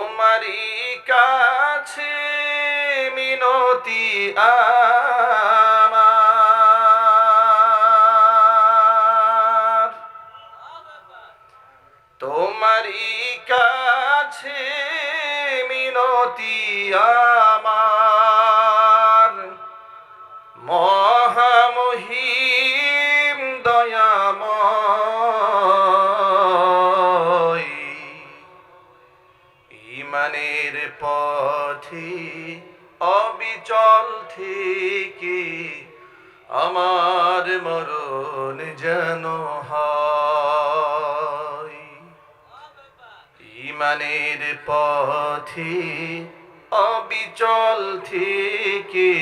তোমারই কাছে মিনতি আমার। তোমারই কাছে মিনতি আমার। মহামহিম পথে, অবিচল থেকে আমার মরণ যেন হয়। ইমানের পথে, অবিচল থেকে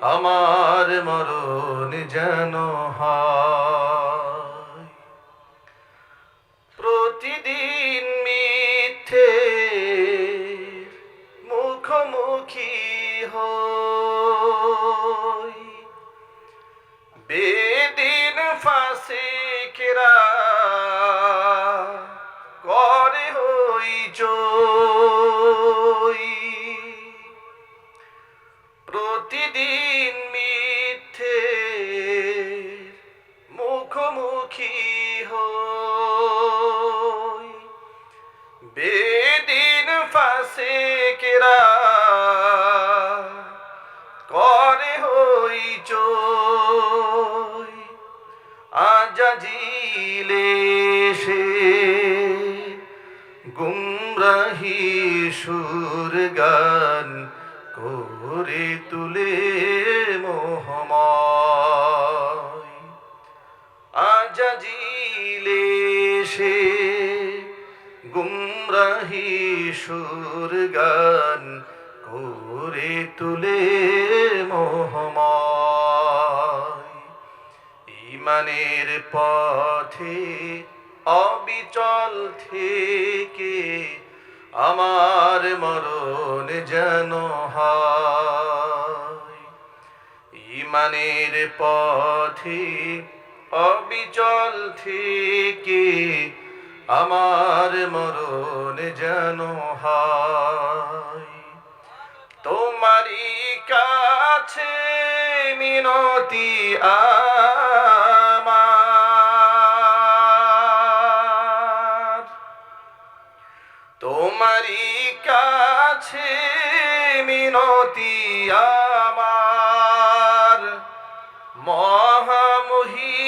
আমার মরণ যেন হয়। প্রতিদিন বেদিন ফাঁসে কেরা হই চই আজাজিলে সে গুমরাহি সুর গান করে তুলে সুর গান করে তুলে ইমানের পথে অবিচল থেকে আমার মরণ যেন ইমানের পথে অবিচল থেকে আমার মরণ যেন হয়। তোমারই কাছে মিনতি আমার। তোমারই কাছে মিনতি আমার। মহামহিম